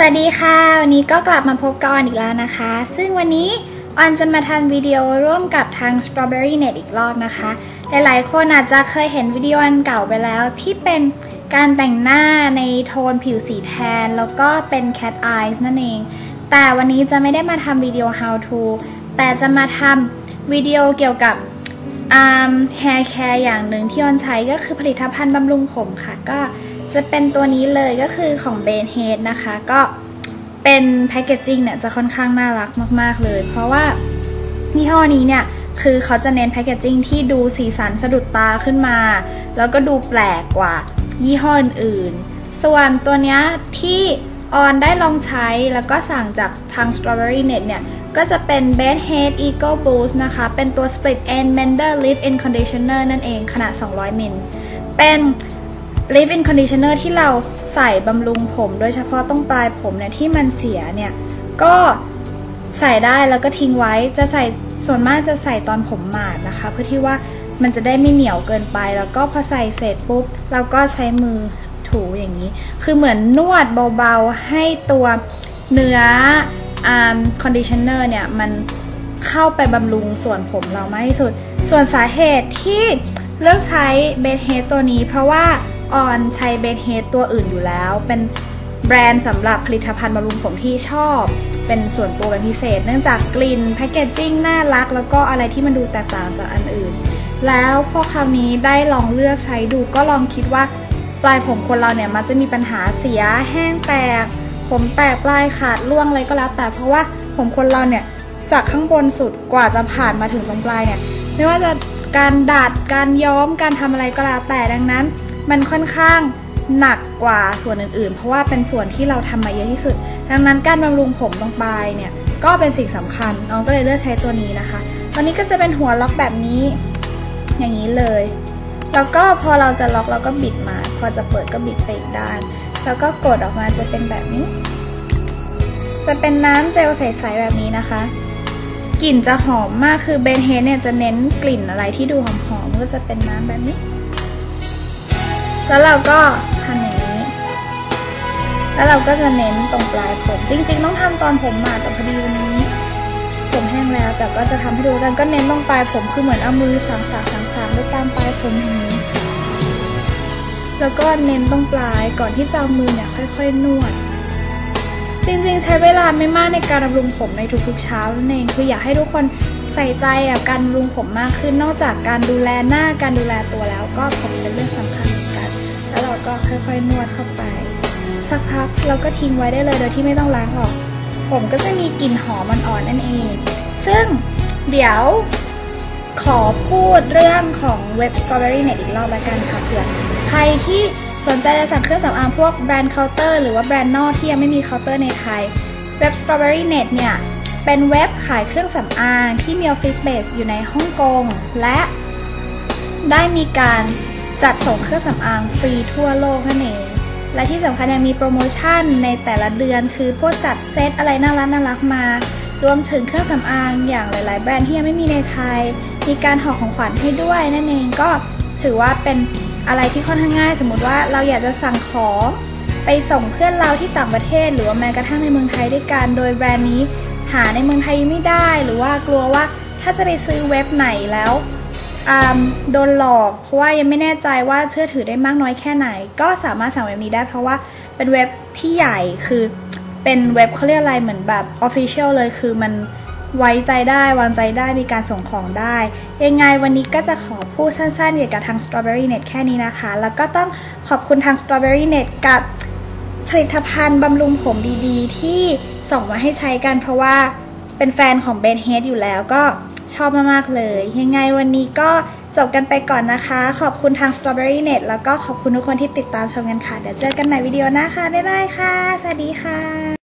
สวัสดีค่ะ วันนี้ก็กลับมาพบกับออนอีกแล้วนะคะ ซึ่งวันนี้ออนจะมาทำวิดีโอร่วมกับทาง Strawberry Net อีกรอบนะคะ หลายๆ คนอาจจะเคยเห็นวิดีโออันเก่าไปแล้ว ที่เป็นการแต่งหน้าในโทนผิวสีแทน แล้วก็เป็น cat eyes นั่นเอง แต่วันนี้จะไม่ได้มาทำวิดีโอ how to แต่จะมาทำวิดีโอเกี่ยวกับ um, hair care อย่างหนึ่งที่ออนใช้ก็คือผลิตภัณฑ์บำรุงผมค่ะก็ จะเป็นตัวนี้เลยก็คือของ b a n h e a d นะคะ ก็เป็นแพคเกจจิ้งเนี่ยจะค่อนข้างน่ารักมาก ๆ เลย เพราะว่ายี่ห้อนี้เนี่ยคือเขาจะเน้นแพคเกจจิ้งที่ดูสีสันสะดุดตาขึ้นมา แล้วก็ดูแปลกกว่ายี่ห้ออื่นๆส่วนตัวเนี้ยที่ออนได้ลองใช้แล้วก็สั่งจากทาง Strawberry Net เนี่ย ก็จะเป็น Bed Head Eco Boost นะคะ เป็นตัว Split End Mender Leave In Conditioner นั่นเองขนาด 200 มิล เป็น Leave In Conditioner ที่เราใส่บำรุงผมโดยเฉพาะตรงปลายผมเนี่ยที่มันเสียเนี่ย ก็ใส่ได้แล้วก็ทิ้งไว้จะใส่ส่วนมากจะใส่ตอนผมหมาดนะคะ เพื่อที่ว่ามันจะได้ไม่เหนียวเกินไปแล้วก็พอใส่เสร็จปุ๊บ เราก็ใช้มือถูอย่างนี้ คือเหมือนนวดเบาๆให้ตัวเนื้อคอนดิชเนอร์เนี่ย มันเข้าไปบำรุงส่วนผมเรามากที่สุด ส่วนสาเหตุที่เลือกใช้เบนเฮดตัวนี้เพราะว่า ออนใช้เบนเฮดตัวอื่นอยู่แล้ว เป็นแบรนด์สำหรับผลิตภัณฑ์บำรุงผมที่ชอบ เป็นส่วนตัวเป็นพิเศษ เนื่องจากกลิ่นแพคเกจจิ้งน่ารัก แล้วก็อะไรที่มันดูแตกต่างจากอันอื่น แล้วพอคราวนี้ได้ลองเลือกใช้ดูก็ลองคิดว่าปลายผมคนเราเนี่ยมันจะมีปัญหาเสียแห้งแตก ผมแตกปลายขาดร่วงอะไรก็แล้วแต่เพราะว่าผมคนเราเนี่ยจากข้างบนสุดกว่าจะผ่านมาถึงตรงปลายเนี่ยไม่ว่าจะการดัดการย้อมการทำอะไรก็แล้วแต่ดังนั้น มันค่อนข้างหนักกว่าส่วนอื่นๆ เพราะว่าเป็นส่วนที่เราทำมาเยอะที่สุด ดังนั้นการบำรุงผมตรงปลายเนี่ยก็เป็นสิ่งสำคัญ น้องก็เลยเลือกใช้ตัวนี้นะคะ ตัวนี้ก็จะเป็นหัวล็อกแบบนี้ อย่างนี้เลย แล้วก็พอเราจะล็อกเราก็บิดมา พอจะเปิดก็บิดไปอีกด้าน แล้วก็กดออกมาจะเป็นแบบนี้ จะเป็นน้ำเจลใสๆแบบนี้นะคะ กลิ่นจะหอมมาก คือเบนเฮดเนี่ยจะเน้นกลิ่นอะไรที่ดูหอมๆ ก็จะเป็นน้ำแบบนี้ แล้วเราก็ทำอย่างนี้ แล้วเราก็จะเน้นตรงปลายผม จริง ๆ ต้องทำตอนผมมาแต่พอดีวันนี้ ผมแห้งแล้ว แต่ก็จะทำให้ดูกันก็เน้นตรงปลายผมคือเหมือนเอามือสางสางสางสางด้วยตามปลายผมอย่างนี้ แล้วก็เน้นตรงปลายก่อนที่จะมือเนี่ยค่อยๆนวดจริงๆ ใช้เวลาไม่มากในการบำรุงผมในทุกๆเช้านั่นเองคืออยากให้ทุกคนใส่ใจกับการบำรุงผมมากขึ้นนอกจากการดูแลหน้าการดูแลตัวแล้วก็ผมเป็นเรื่องสำคัญ ค่อยๆนวดเข้าไป สักพักเราก็ทิ้งไว้ได้เลยโดยที่ไม่ต้องล้างออก ผมก็จะมีกลิ่นหอมอ่อนๆนั่นเอง ซึ่งเดี๋ยวขอพูดเรื่องของเว็บ Strawberry Net อีกรอบแล้วกันค่ะเผื่อใครที่สนใจจะสั่งเครื่องสำอางพวกแบรนด์เคาน์เตอร์หรือว่าแบรนด์นอกที่ยังไม่มีเคาน์เตอร์ในไทย เว็บ Strawberry Net เนี่ย เป็นเว็บขายเครื่องสำอางที่มีออฟฟิศเบสอยู่ในฮ่องกงและได้มีการ จัดส่งเครื่องสำอางฟรีทั่วโลกนั่นเอง และที่สำคัญยังมีโปรโมชั่นในแต่ละเดือนคือพวกจัดเซตอะไรน่ารักน่ารักมารวมถึงเครื่องสำอางอย่างหลาย ๆ แบรนด์ที่ยังไม่มีในไทย มีการห่อของขวัญให้ด้วยนั่นเองก็ถือว่าเป็นอะไรที่ค่อนข้างง่าย สมมติว่าเราอยากจะสั่งของไปส่งเพื่อนเราที่ต่างประเทศ หรือว่าแม้กระทั่งในเมืองไทยด้วยกันโดยแบรนด์นี้ หาในเมืองไทยไม่ได้ หรือว่ากลัวว่าถ้าจะไปซื้อเว็บไหนแล้ว โดนหลอก เพราะว่ายังไม่แน่ใจว่าเชื่อถือได้มากน้อยแค่ไหน ก็สามารถสั่งเว็บนี้ได้เพราะว่าเป็นเว็บที่ใหญ่คือเป็นเว็บเขาเรียกอะไรเหมือนแบบ Official เลยคือมันไว้ใจได้วางใจได้มีการส่งของได้ ยังไงวันนี้ก็จะขอพูดสั้นๆเกี่ยวกับทาง Strawberry Net แค่นี้นะคะ แล้วก็ต้องขอบคุณทาง Strawberry Net กับผลิตภัณฑ์บำรุงผมดีๆ ที่ส่งมาให้ใช้กันเพราะว่าเป็นแฟนของ Ben Head อยู่แล้วก็ ชอบมากๆเลย ยังไงวันนี้ก็จบกันไปก่อนนะคะ ขอบคุณทาง Strawberry Net แล้วก็ขอบคุณทุกคนที่ติดตามชมกันค่ะ เดี๋ยวเจอกันใหม่วิดีโอหน้าค่ะ บ๊ายบายค่ะ สวัสดีค่ะ